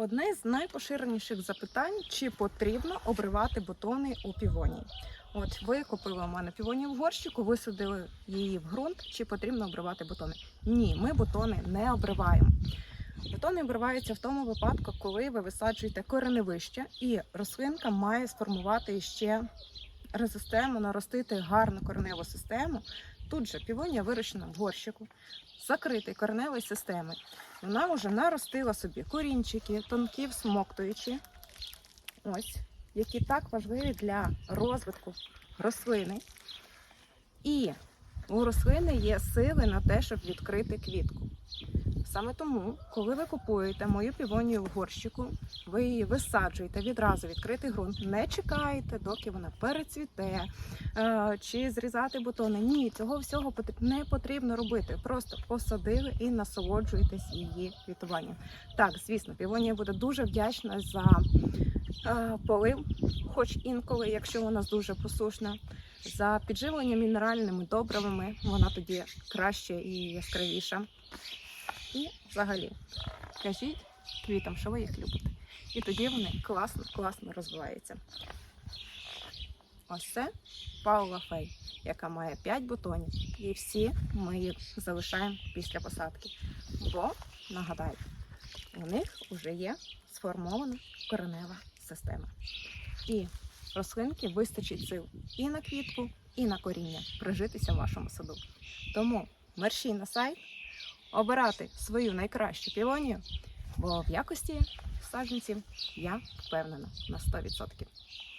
Одне з найпоширеніших запитань, чи потрібно обривати бутони у півонії. От ви купили у мене півонію в горщику, висадили її в ґрунт, чи потрібно обривати бутони? Ні, ми бутони не обриваємо. Бутони обриваються в тому випадку, коли ви висаджуєте кореневище, і рослинка має сформувати ще резистему, наростити гарну кореневу систему. Тут же півонія вирощена в горщику, закритий кореневої системи. Вона вже наростила собі корінчики, тонкі всмоктуючі, ось, які так важливі для розвитку рослини. І у рослини є сили на те, щоб відкрити квітку. Саме тому, коли ви купуєте мою півонію в горщику, ви її висаджуєте відразу відкритий ґрунт, не чекаєте, доки вона перецвіте, е, чи зрізати бутони. Ні, цього всього не потрібно робити. Просто посадили і насолоджуєтесь її квітуванням. Так, звісно, півонія буде дуже вдячна за е, полив, хоч інколи, якщо вона дуже посушна. За підживлення мінеральними добривами вона тоді краще і яскравіша. І взагалі кажіть квітам, що ви їх любите. І тоді вони класно, класно розвиваються. Ось це Паула Фей, яка має 5 бутонів. І всі ми їх залишаємо після посадки. Бо, нагадаю, у них вже є сформована коренева система. І рослинки вистачить сил і на квітку, і на коріння прижитися в вашому саду. Тому мерщій на сайт, обирати свою найкращу півонію, бо в якості саджанців я впевнена на 100%.